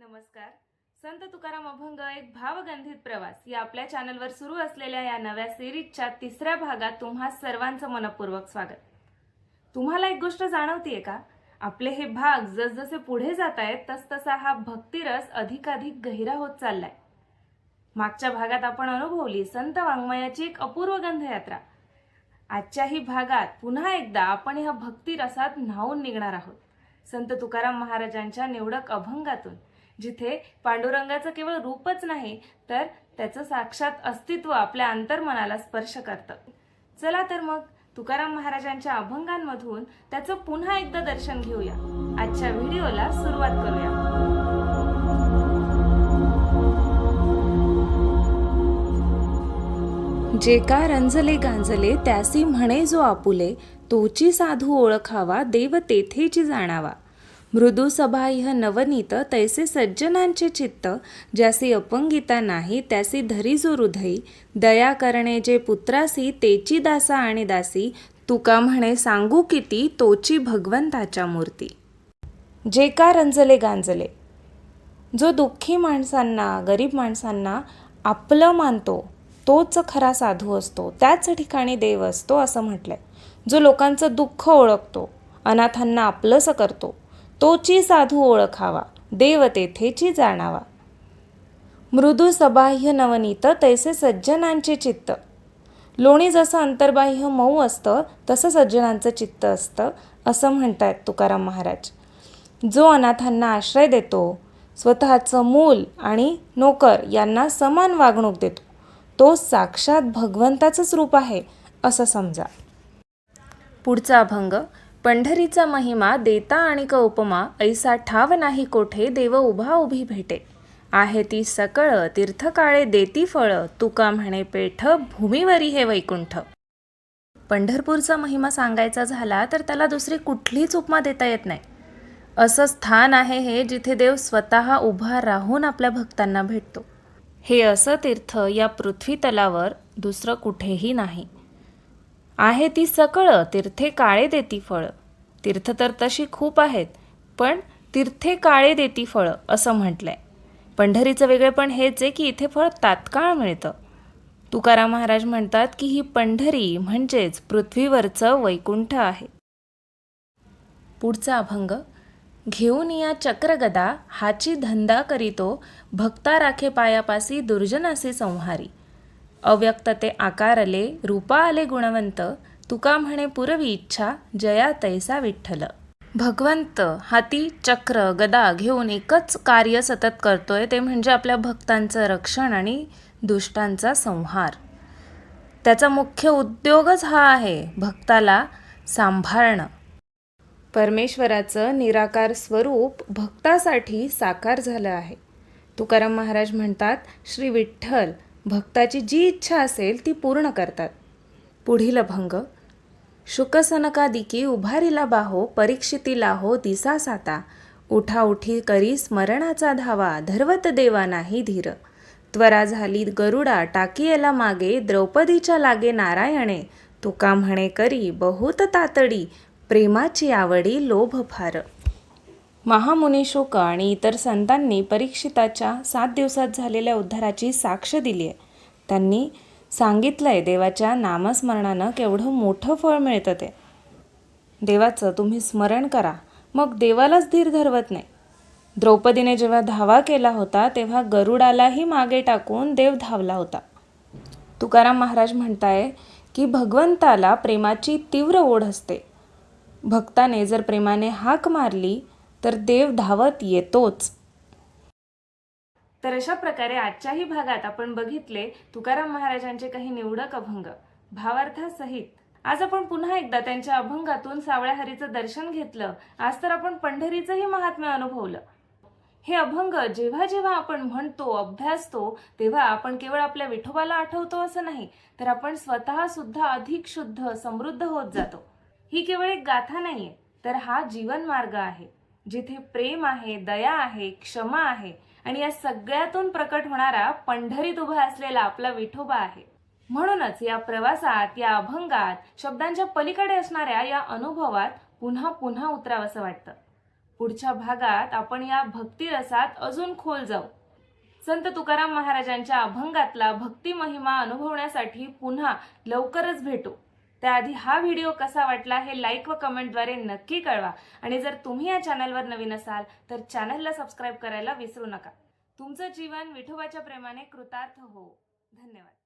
नमस्कार. संत तुकाराम अभंग एक भावगंधित प्रवास. या आपल्या चॅनलवर सुरू असलेल्या या नव्या सिरीजच्या तिसऱ्या भागात तुम्हा सर्वांचं मनपूर्वक स्वागत. तुम्हाला एक गोष्ट जाणवतीये का? आपले हे भाग जसजसे पुढे जात आहेत तसतसा हा भक्तिरस अधिकाधिक गहिरा होत चाललाय. मागच्या भागात आपण अनुभवली संत वाङ्मयाची एक अपूर्व गंधयात्रा. आजच्याही भागात पुन्हा एकदा आपण ह्या भक्तिरसात न्हावून निघणार आहोत. संत तुकाराम महाराजांच्या निवडक अभंगातून. जिथे पांडुरंगाचं केवळ रूपच नाही तर त्याचं साक्षात अस्तित्व आपल्या अंतर्मनाला स्पर्श करतं. चला तर मग तुकाराम महाराजांच्या अभंगांमधून त्याचं पुन्हा एकदा दर्शन घेऊया. आजच्या व्हिडिओला सुरुवात करूया. जे का रंजले गांजले त्यासी म्हणे जो आपुले तोची साधू ओळखावा देव तेथेची जाणावा. मृदू सभाह्य नवनीत तैसे सज्जनांचे चित्त ज्यासी अपंगिता नाही त्यासी धरी जो हृदयी. दया करणे जे पुत्रासी तेची दासा आणि दासी. तुका म्हणे सांगू किती तोची भगवंताच्या मूर्ती. जे का रंजले गांजले. जो दुःखी माणसांना गरीब माणसांना आपलं मानतो तोच खरा साधू असतो त्याच ठिकाणी देव असतो असं म्हटलंय. जो लोकांचं दुःख ओळखतो अनाथांना आपलंसं करतो तोची साधू ओळखावा देव तेथेची जाणावा. मृदू सबाह्य नवनीत तैसे सज्जनांचे चित्त. लोणी जसं अंतर्बाह्य मऊ असतं तसं सज्जनांचं चित्त असतं असं म्हणतायत तुकाराम महाराज. जो अनाथांना आश्रय देतो स्वतःचं मूल आणि नोकर यांना समान वागणूक देतो तो साक्षात भगवंताचंच रूप आहे असं समजा. पुढचा अभंग पंढरीचा महिमा देता आणि क उपमा ऐसा ठाव नाही कोठे देव उभा उभी भेटे. आहे ती सकळ तीर्थकाळे देती फळ तुका म्हणे पेठ भूमीवरी हे वैकुंठ. पंढरपूरचा महिमा सांगायचा झाला तर त्याला दुसरी कुठलीच उपमा देता येत नाही. असं स्थान आहे हे जिथे देव स्वतः उभा राहून आपल्या भक्तांना भेटतो. हे असं तीर्थ या पृथ्वी तलावर दुसरं कुठेही नाही. आहे ती सकळ तीर्थे काळे देती फळ. तीर्थ तर तशी खूप आहेत पण तीर्थे काळे देती फळं असं म्हटलंय. पंढरीचं वेगळेपण हेच आहे की इथे फळ तात्काळ मिळतं. तुकाराम महाराज म्हणतात की ही पंढरी म्हणजेच पृथ्वीवरचं वैकुंठ आहे. पुढचा अभंग घेऊन या चक्रगदा हाची धंदा करीतो भक्ता राखे पायापासी दुर्जनासी संहारी. अव्यक्त ते आकारले रूपा आले गुणवंत तुका म्हणे पुरवी इच्छा जया तैसा विठ्ठल. भगवंत हाती चक्र गदा घेऊन एकच कार्य सतत करतोय ते म्हणजे आपल्या भक्तांचं रक्षण आणि दुष्टांचा संहार. त्याचा मुख्य उद्योगच हा आहे भक्ताला सांभाळणं. परमेश्वराचं निराकार स्वरूप भक्तासाठी साकार झालं आहे. तुकाराम महाराज म्हणतात श्री विठ्ठल भक्ताची जी इच्छा असेल ती पूर्ण करतात. पुढील अभंग शुकसनकादिकी उभारीला बाहो परीक्षितीला हो दिसा साता. उठा उठी करी स्मरणाचा धावा धर्वत देवा नाही धीर. त्वरा झाली गरुडा टाकीयला मागे द्रौपदीच्या लागे नारायणे. तुका म्हणे करी बहुत तातडी प्रेमाची आवडी लोभ फार. महामुनीशोक आणि इतर संतांनी परीक्षिताच्या सात दिवसात झालेल्या उद्धाराची साक्ष दिली आहे. त्यांनी सांगितलंय देवाच्या नामस्मरणानं केवढं मोठं फळ मिळतं ते. देवाचं तुम्ही स्मरण करा. मग देवालाच धीर धरवत नाही. द्रौपदीने जेव्हा धावा केला होता तेव्हा गरुडालाही मागे टाकून देव धावला होता. तुकाराम महाराज म्हणताय की भगवंताला प्रेमाची तीव्र ओढ असते. भक्ताने जर प्रेमाने हाक मारली तर देव धावत येतोच. तर अशा प्रकारे आजच्याही भागात आपण बघितले तुकाराम महाराजांचे काही निवडक अभंग भावार्थासहित. आज आपण पुन्हा एकदा त्यांच्या अभंगातून सावळ्या हरीचं दर्शन घेतलं. आज तर आपण पंढरीचंही महात्म्य अनुभवलं. हे अभंग जेव्हा जेव्हा आपण म्हणतो अभ्यासतो तेव्हा आपण केवळ आपल्या विठोबाला आठवतो असं नाही तर आपण स्वतः सुद्धा अधिक शुद्ध समृद्ध होत जातो. ही केवळ एक गाथा नाहीये तर हा जीवन मार्ग आहे. जिथे प्रेम आहे दया आहे क्षमा आहे आणि या सगळ्यातून प्रकट होणारा पंढरीत उभा असलेला आपला विठोबा आहे. म्हणूनच या प्रवासात या अभंगात शब्दांच्या पलीकडे असणाऱ्या या अनुभवात पुन्हा पुन्हा उतरावंसं वाटतं. पुढच्या भागात आपण या भक्तिरसात अजून खोल जाऊ. संत तुकाराम महाराजांच्या अभंगातला भक्ती महिमा अनुभवण्यासाठी पुन्हा लवकरच भेटू. त्याआधी हा व्हिडिओ कसा वाटला हे लाईक व कमेंटद्वारे नक्की कळवा. आणि जर तुम्ही या चॅनलवर नवीन असाल तर चॅनलला सबस्क्राईब करायला विसरू नका. तुमचं जीवन विठोबाच्या प्रेमाने कृतार्थ हो. धन्यवाद.